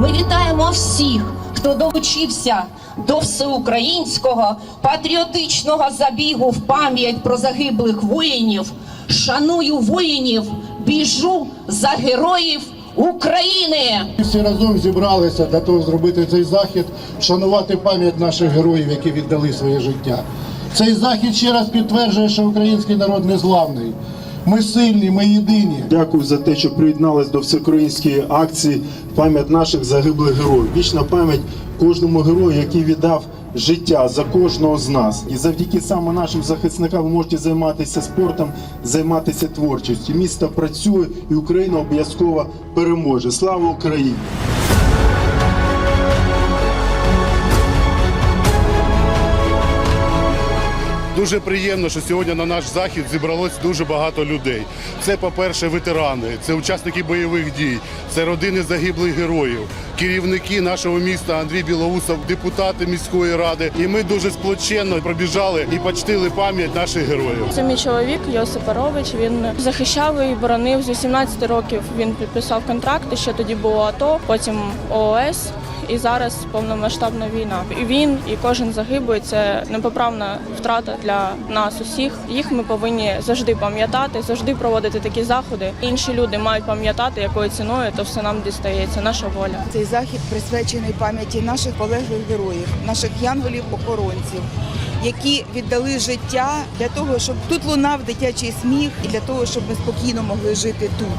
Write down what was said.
Ми вітаємо всіх, хто долучився до всеукраїнського патріотичного забігу в пам'ять про загиблих воїнів. Шаную воїнів, біжу за героїв України. Всі разом зібралися для того зробити цей захід, вшанувати пам'ять наших героїв, які віддали своє життя. Цей захід ще раз підтверджує, що український народ незламний. Ми сильні, ми єдині. Дякую за те, що приєднались до всеукраїнської акції пам'ять наших загиблих героїв. Вічна пам'ять кожному герою, який віддав життя за кожного з нас. І завдяки саме нашим захисникам ви можете займатися спортом, займатися творчістю. Місто працює і Україна обов'язково переможе. Слава Україні! Дуже приємно, що сьогодні на наш захід зібралось дуже багато людей. Це, по-перше, ветерани, це учасники бойових дій, це родини загиблих героїв, керівники нашого міста Андрій Білоусов, депутати міської ради. І ми дуже сплоченно пробіжали і почтили пам'ять наших героїв. Це мій чоловік Йосип Парович. Він захищав і боронив з 18 років. Він підписав контракт. Ще тоді було АТО, потім ООС. І зараз повномасштабна війна. І він, і кожен загиблий це непоправна втрата для нас усіх. Їх ми повинні завжди пам'ятати, завжди проводити такі заходи. Інші люди мають пам'ятати, якою ціною то все нам дістається. Наша воля. Цей захід присвячений пам'яті наших полеглих героїв, наших янголів-охоронців, які віддали життя для того, щоб тут лунав дитячий сміх, і для того, щоб ми спокійно могли жити тут.